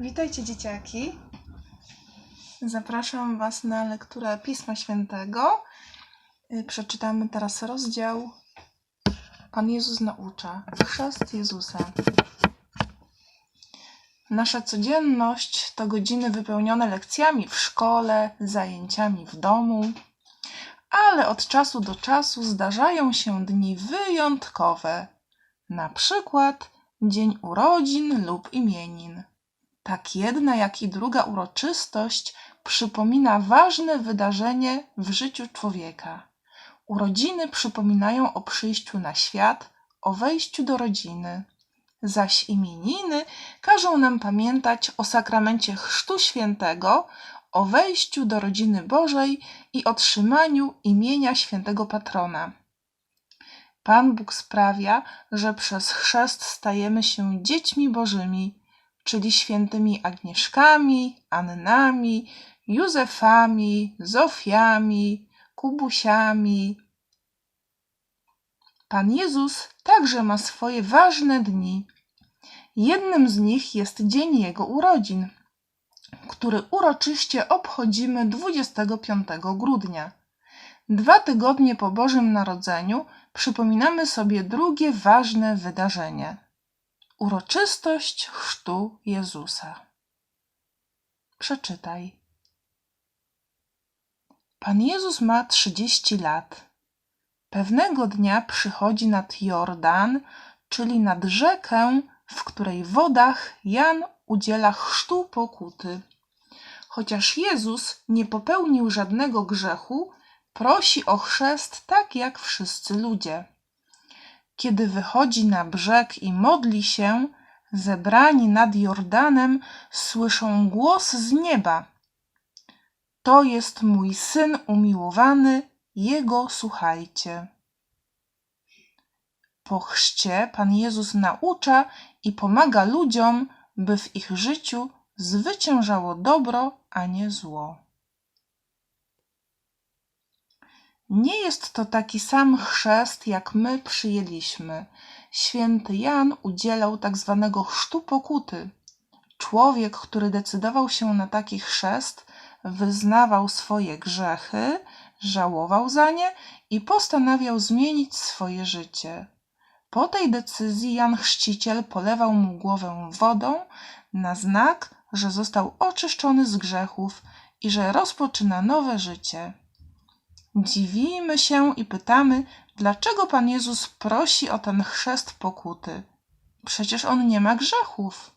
Witajcie dzieciaki. Zapraszam Was na lekturę Pisma Świętego. Y, Przeczytamy teraz rozdział Pan Jezus naucza. Chrzest Jezusa. Nasza codzienność to godziny wypełnione lekcjami w szkole, zajęciami w domu, ale od czasu do czasu zdarzają się dni wyjątkowe, na przykład dzień urodzin lub imienin. Tak jedna, jak i druga uroczystość przypomina ważne wydarzenie w życiu człowieka. Urodziny przypominają o przyjściu na świat, o wejściu do rodziny, zaś imieniny każą nam pamiętać o sakramencie Chrztu Świętego, o wejściu do rodziny Bożej i otrzymaniu imienia świętego patrona. Pan Bóg sprawia, że przez chrzest stajemy się dziećmi Bożymi, czyli świętymi Agnieszkami, Annami, Józefami, Zofiami, Kubusiami. Pan Jezus także ma swoje ważne dni. Jednym z nich jest dzień Jego urodzin, który uroczyście obchodzimy 25 grudnia. Dwa tygodnie po Bożym Narodzeniu przypominamy sobie drugie ważne wydarzenie uroczystość chrztu Jezusa. Przeczytaj. Pan Jezus ma 30 lat. Pewnego dnia przychodzi nad Jordan, czyli nad rzekę, w której wodach Jan udziela chrztu pokuty. Chociaż Jezus nie popełnił żadnego grzechu, prosi o chrzest tak jak wszyscy ludzie. Kiedy wychodzi na brzeg i modli się, zebrani nad Jordanem słyszą głos z nieba. To jest mój syn umiłowany, jego słuchajcie. Po chrzcie Pan Jezus naucza i pomaga ludziom, by w ich życiu zwyciężało dobro, a nie zło. Nie jest to taki sam chrzest, jak my przyjęliśmy. Święty Jan udzielał tak zwanego chrztu pokuty. Człowiek, który decydował się na taki chrzest, wyznawał swoje grzechy, żałował za nie i postanawiał zmienić swoje życie. Po tej decyzji Jan Chrzciciel polewał mu głowę wodą na znak, że został oczyszczony z grzechów i że rozpoczyna nowe życie. Dziwimy się i pytamy, dlaczego Pan Jezus prosi o ten chrzest pokuty. Przecież on nie ma grzechów.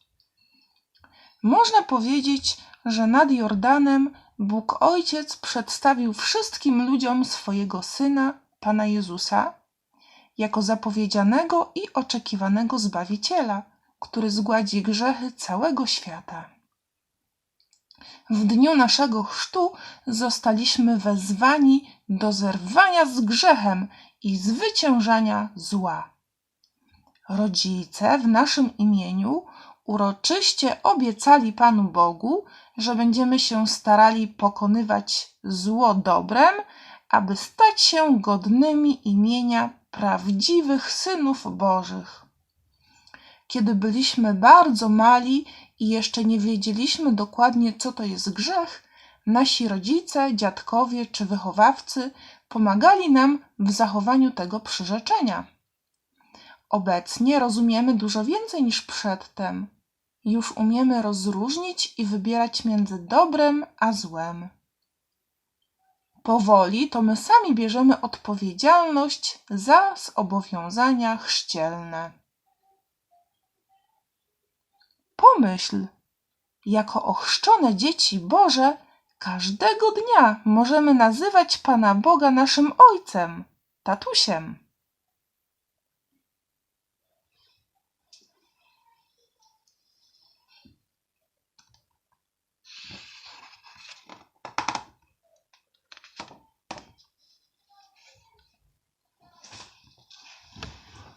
Można powiedzieć, że nad Jordanem Bóg Ojciec przedstawił wszystkim ludziom swojego Syna, Pana Jezusa, jako zapowiedzianego i oczekiwanego Zbawiciela, który zgładzi grzechy całego świata. W dniu naszego chrztu zostaliśmy wezwani do zerwania z grzechem i zwyciężania zła. Rodzice w naszym imieniu uroczyście obiecali Panu Bogu, że będziemy się starali pokonywać zło dobrem, aby stać się godnymi imienia prawdziwych synów Bożych. Kiedy byliśmy bardzo mali i jeszcze nie wiedzieliśmy dokładnie, co to jest grzech, nasi rodzice, dziadkowie czy wychowawcy pomagali nam w zachowaniu tego przyrzeczenia. Obecnie rozumiemy dużo więcej niż przedtem. Już umiemy rozróżnić i wybierać między dobrem a złem. Powoli to my sami bierzemy odpowiedzialność za zobowiązania chrzcielne. Pomyśl, jako ochrzczone dzieci Boże, każdego dnia możemy nazywać Pana Boga naszym Ojcem, tatusiem.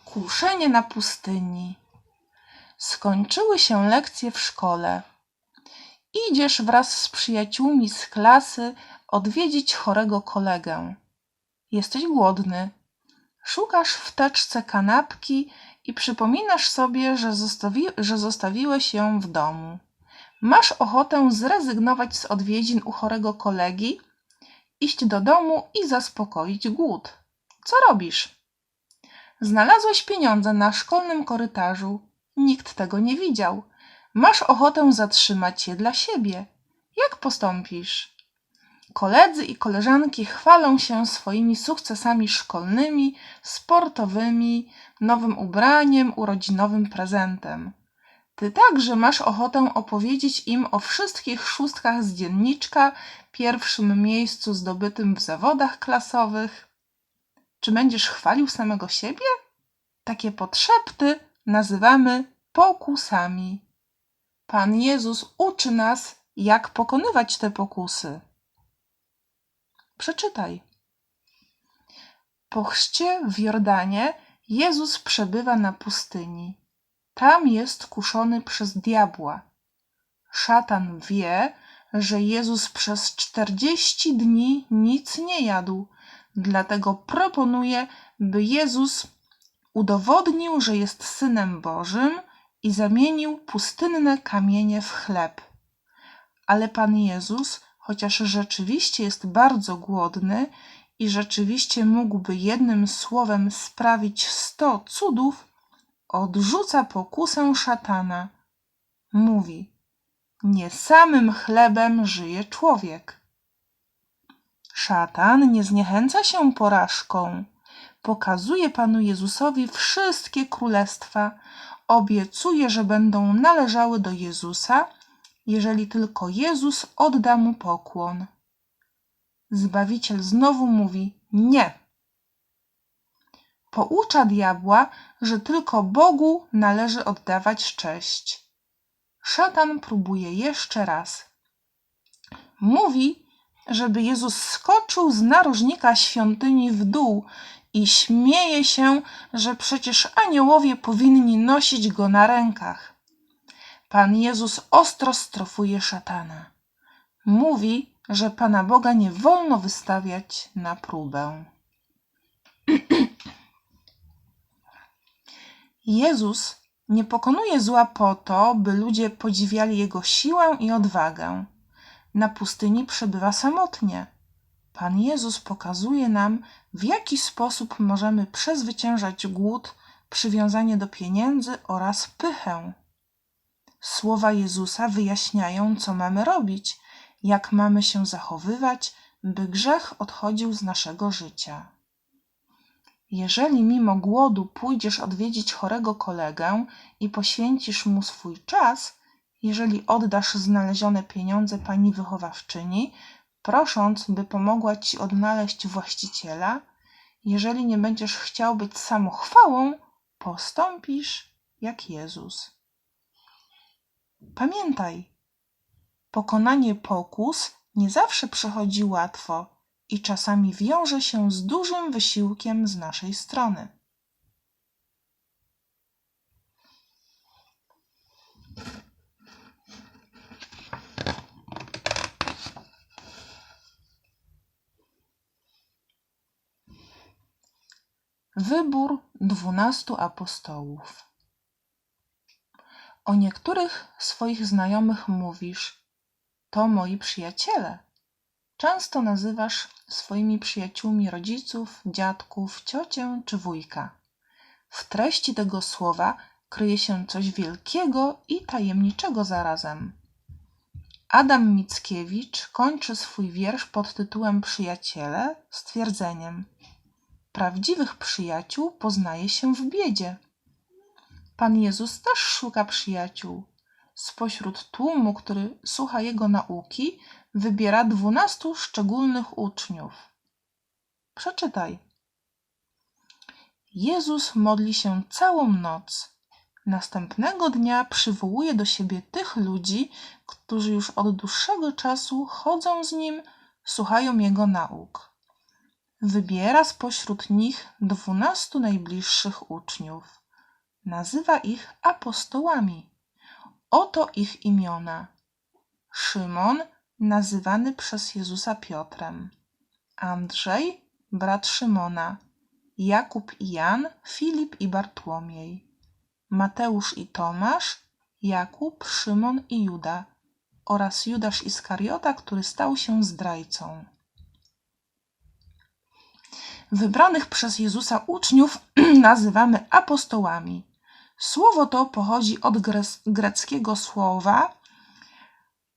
Kuszenie na pustyni. Skończyły się lekcje w szkole. Idziesz wraz z przyjaciółmi z klasy odwiedzić chorego kolegę. Jesteś głodny. Szukasz w teczce kanapki i przypominasz sobie, że, zostawi, że zostawiłeś ją w domu. Masz ochotę zrezygnować z odwiedzin u chorego kolegi, iść do domu i zaspokoić głód. Co robisz? Znalazłeś pieniądze na szkolnym korytarzu. Nikt tego nie widział. Masz ochotę zatrzymać je dla siebie. Jak postąpisz? Koledzy i koleżanki chwalą się swoimi sukcesami szkolnymi, sportowymi, nowym ubraniem, urodzinowym prezentem. Ty także masz ochotę opowiedzieć im o wszystkich szóstkach z dzienniczka, pierwszym miejscu zdobytym w zawodach klasowych. Czy będziesz chwalił samego siebie? Takie podszepty nazywamy pokusami. Pan Jezus uczy nas, jak pokonywać te pokusy. Przeczytaj. Po chrzcie w Jordanie Jezus przebywa na pustyni. Tam jest kuszony przez diabła. Szatan wie, że Jezus przez czterdzieści dni nic nie jadł, dlatego proponuje, by Jezus udowodnił, że jest synem Bożym i zamienił pustynne kamienie w chleb. Ale Pan Jezus, chociaż rzeczywiście jest bardzo głodny i rzeczywiście mógłby jednym słowem sprawić sto cudów, odrzuca pokusę szatana. Mówi: Nie samym chlebem żyje człowiek. Szatan nie zniechęca się porażką. Pokazuje Panu Jezusowi wszystkie królestwa, obiecuje, że będą należały do Jezusa, jeżeli tylko Jezus odda mu pokłon. Zbawiciel znowu mówi: Nie. Poucza diabła, że tylko Bogu należy oddawać cześć. Szatan próbuje jeszcze raz. Mówi, żeby Jezus skoczył z narożnika świątyni w dół i śmieje się, że przecież aniołowie powinni nosić go na rękach. Pan Jezus ostro strofuje szatana. Mówi, że Pana Boga nie wolno wystawiać na próbę. Jezus nie pokonuje zła po to, by ludzie podziwiali jego siłę i odwagę. Na pustyni przebywa samotnie. Pan Jezus pokazuje nam, w jaki sposób możemy przezwyciężać głód, przywiązanie do pieniędzy oraz pychę. Słowa Jezusa wyjaśniają, co mamy robić, jak mamy się zachowywać, by grzech odchodził z naszego życia. Jeżeli mimo głodu pójdziesz odwiedzić chorego kolegę i poświęcisz mu swój czas, jeżeli oddasz znalezione pieniądze pani wychowawczyni, prosząc, by pomogła ci odnaleźć właściciela, jeżeli nie będziesz chciał być samochwałą, postąpisz jak Jezus. Pamiętaj, pokonanie pokus nie zawsze przychodzi łatwo i czasami wiąże się z dużym wysiłkiem z naszej strony. Wybór dwunastu apostołów. O niektórych swoich znajomych mówisz: To moi przyjaciele. Często nazywasz swoimi przyjaciółmi rodziców, dziadków, ciocię czy wujka. W treści tego słowa kryje się coś wielkiego i tajemniczego zarazem. Adam Mickiewicz kończy swój wiersz pod tytułem Przyjaciele stwierdzeniem: Prawdziwych przyjaciół poznaje się w biedzie. Pan Jezus też szuka przyjaciół. Spośród tłumu, który słucha Jego nauki, wybiera dwunastu szczególnych uczniów. Przeczytaj. Jezus modli się całą noc. Następnego dnia przywołuje do siebie tych ludzi, którzy już od dłuższego czasu chodzą z Nim, słuchają Jego nauk. Wybiera spośród nich dwunastu najbliższych uczniów. Nazywa ich apostołami. Oto ich imiona. Szymon, nazywany przez Jezusa Piotrem. Andrzej, brat Szymona. Jakub i Jan, Filip i Bartłomiej. Mateusz i Tomasz, Jakub, Szymon i Juda, oraz Judasz Iskariota, który stał się zdrajcą. Wybranych przez Jezusa uczniów nazywamy apostołami. Słowo to pochodzi od greckiego słowa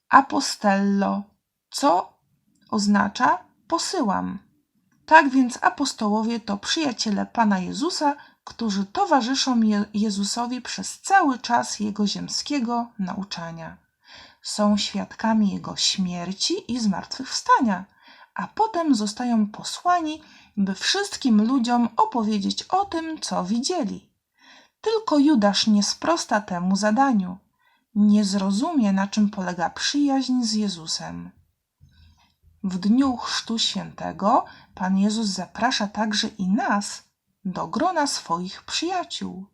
apostello, co oznacza posyłam. Tak więc apostołowie to przyjaciele Pana Jezusa, którzy towarzyszą Je- Jezusowi przez cały czas Jego ziemskiego nauczania. Są świadkami Jego śmierci i zmartwychwstania, a potem zostają posłani, by wszystkim ludziom opowiedzieć o tym, co widzieli. Tylko Judasz nie sprosta temu zadaniu. Nie zrozumie, na czym polega przyjaźń z Jezusem. W dniu Chrztu Świętego Pan Jezus zaprasza także i nas do grona swoich przyjaciół.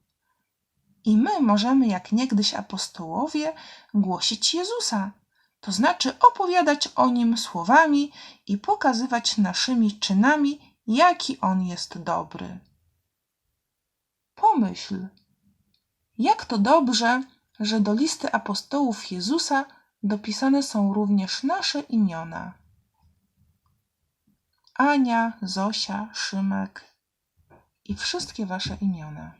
I my możemy, jak niegdyś apostołowie, głosić Jezusa, to znaczy opowiadać o nim słowami i pokazywać naszymi czynami, jaki on jest dobry. Pomyśl, jak to dobrze, że do listy apostołów Jezusa dopisane są również nasze imiona. Ania, Zosia, Szymek i wszystkie wasze imiona.